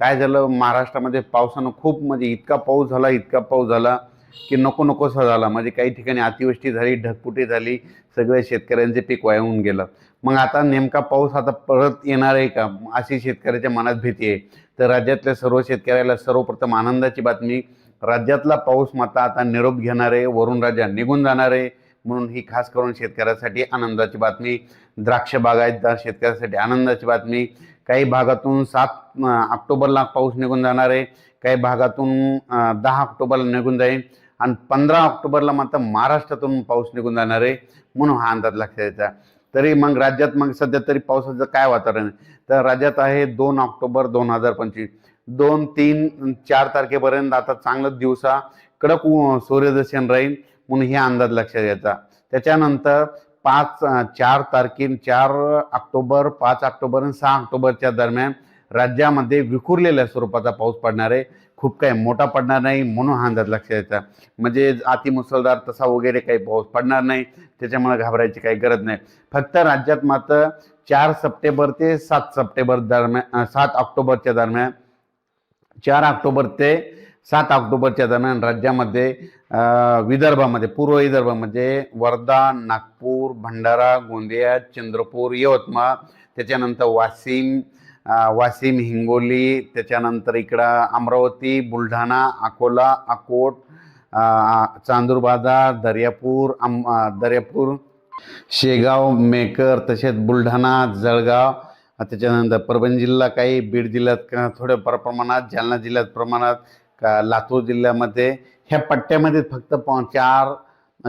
काय झालं? महाराष्ट्रामध्ये पावसानं खूप म्हणजे इतका पाऊस झाला इतका पाऊस झाला की नको नकोसा झाला म्हणजे काही ठिकाणी अतिवृष्टी झाली ढगपुटी झाली सगळ्या शेतकऱ्यांचे पीक वाहून गेलं. मग आता नेमका पाऊस आता परत येणार आहे का? अशी शेतकऱ्याच्या मनात भीती आहे. तर राज्यातल्या सर्व शेतकऱ्याला सर्वप्रथम आनंदाची बातमी राज्यातला पाऊस मात्र आता निरोप घेणार आहे वरून राजा निघून जाणार आहे म्हणून ही खास करून शेतकऱ्यासाठी आनंदाची बातमी द्राक्ष बागायतदार शेतकऱ्यासाठी आनंदाची बातमी काही भागातून सात ऑक्टोबरला पाऊस निघून जाणार आहे. काही भागातून दहा ऑक्टोबरला निघून जाईल. आणि पंधरा ऑक्टोबरला मात्र महाराष्ट्रातून पाऊस निघून जाणार आहे म्हणून हा अंदाज लक्षात यायचा तरी मग राज्यात मग सध्या तरी पावसाचं काय वातावरण आहे? तर राज्यात आहे दोन ऑक्टोबर दोन हजार पंचवीस. दोन तीन चार तारखेपर्यंत आता चांगलं दिवसा कडक सूर्यदर्शन राहील म्हणून हे अंदाज लक्षात घ्यायचा त्याच्यानंतर पाच चार तारखेन चार ऑक्टोबर पाच ऑक्टोबर आणि सहा ऑक्टोबरच्या दरम्यान राज्यामध्ये विखुरलेल्या स्वरूपाचा पाऊस पडणार आहे. खूप काही मोठा पडणार नाही म्हणून हा अंदाज लक्षात यायचा म्हणजे अति मुसळधार तसा वगैरे काही पाऊस पडणार नाही. त्याच्यामुळे घाबरायची काही गरज नाही. फक्त राज्यात मात्र चार सप्टेंबर ते सात सप्टेंबर दरम्यान सात ऑक्टोबरच्या दरम्यान चार ऑक्टोबर ते सात ऑक्टोबरच्या दरम्यान राज्यामध्ये विदर्भामध्ये पूर्व विदर्भामध्ये वर्धा नागपूर भंडारा गोंदिया चंद्रपूर यवतमाळ त्याच्यानंतर वाशिम वाशिम हिंगोली त्याच्यानंतर इकडं अमरावती बुलढाणा अकोला अकोट चांदूरबाजार दर्यापूर अम अं, दर्यापूर शेगाव मेकर तसेच बुलढाणा जळगाव त्याच्यानंतर परभणी जिल्हा काही बीड जिल्ह्यात का थोड्या प्रमाणात जालना जिल्ह्यात प्रमाणात का लातूर जिल्ह्यामध्ये ह्या पट्ट्यामध्ये फक्त चार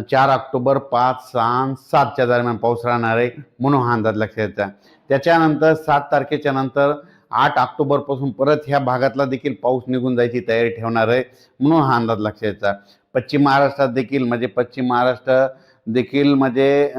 चार ऑक्टोबर पाच सहा सातच्या दरम्यान पाऊस राहणार आहे म्हणून हा अंदाज लक्षात येतात त्याच्यानंतर सात तारखेच्या नंतर आठ ऑक्टोबरपासून परत ह्या भागातला देखील पाऊस निघून जायची तयारी ठेवणार आहे म्हणून हा अंदाज लक्षात यायचा पश्चिम महाराष्ट्रात देखील म्हणजे पश्चिम महाराष्ट्र देखील म्हणजे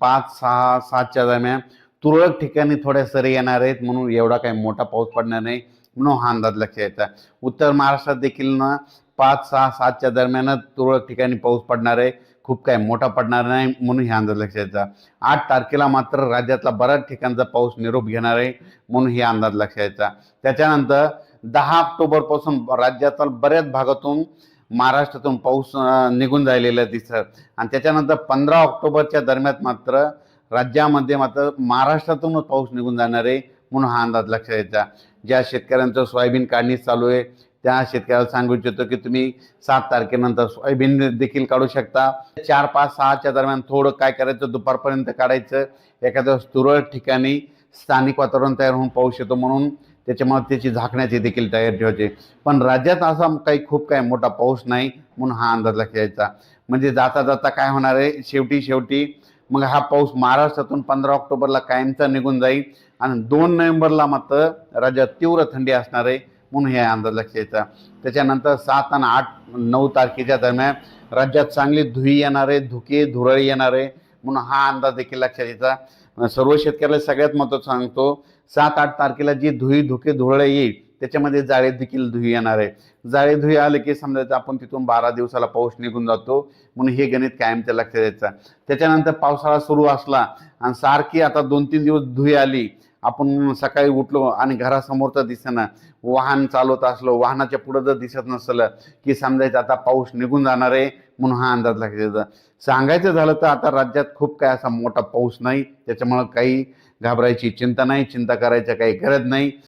पाच सहा सातच्या दरम्यान तुरळक ठिकाणी थोड्या सरी येणार आहेत म्हणून एवढा काही मोठा पाऊस पडणार नाही. म्हणून हा अंदाज लक्षात यायचा उत्तर महाराष्ट्रात देखील ना पाच सहा सातच्या दरम्यानच तुरळक ठिकाणी पाऊस पडणार आहे. खूप काही मोठा पडणार नाही म्हणून हे अंदाज लक्षात यायचा आठ तारखेला मात्र राज्यातला बऱ्याच ठिकाणचा पाऊस निरोप घेणार आहे म्हणून हे अंदाज लक्षात यायचा त्याच्यानंतर दहा ऑक्टोबरपासून राज्यातील बऱ्याच भागातून महाराष्ट्रातून पाऊस निघून जायलेला दिसत आणि त्याच्यानंतर पंधरा ऑक्टोबरच्या दरम्यान मात्र राज्यामध्ये मात्र महाराष्ट्रातूनच पाऊस निघून जाणार आहे म्हणून हा अंदाज लक्षात यायचा ज्या शेतकऱ्यांचं सोयाबीन काढणी चालू आहे त्या शेतकऱ्याला सांगू इच्छितो की तुम्ही सात तारखेनंतर सोयाबीन देखील काढू शकता. चार पाच सहाच्या दरम्यान थोडं काय करायचं दुपारपर्यंत काढायचं. एखाद्या तुरळक ठिकाणी स्थानिक वातावरण तयार होऊन पाऊस येतो म्हणून त्याच्यामुळे त्याची झाकण्याची देखील तयार ठेवायची. पण राज्यात असा काही खूप काही मोठा पाऊस नाही म्हणून हा अंदाज लक्षात म्हणजे जाता जाता काय होणार आहे शेवटी शेवटी मग हा पाऊस महाराष्ट्रातून पंधरा ऑक्टोबरला कायमचा निघून जाईल आणि दोन नोव्हेंबरला मात्र राज्यात तीव्र थंडी असणार आहे म्हणून हे अंदाज लक्षात यायचा त्याच्यानंतर सात आणि आठ नऊ तारखेच्या दरम्यान राज्यात चांगली धुई येणार आहे धुके धुरळी येणार आहे म्हणून हा अंदाज देखील लक्षात यायचा सर्व शेतकऱ्याला सगळ्यात महत्त्वाचं सांगतो सात आठ तारखेला जी धुई धुके धुरळे येईल त्याच्यामध्ये जाळे देखील धुई येणार आहे. जाळे धुई आले की समजायचं आपण तिथून बारा दिवसाला पाऊस निघून जातो म्हणून हे गणित कायमच्या लक्षात द्यायचं त्याच्यानंतर पावसाळा सुरू असला आणि सारखी आता दोन तीन दिवस धुई आली आपण सकाळी उठलो आणि घरासमोर तर दिसेना वाहन चालवत असलो वाहनाच्या पुढं जर दिसत नसलं की समजायचं आता पाऊस निघून जाणार आहे म्हणून हा अंदाज लक्षात यायचा सांगायचं झालं तर आता राज्यात खूप काय असा मोठा पाऊस नाही त्याच्यामुळं काही घाबरायची चिंता नाही चिंता करायची काही गरज नाही.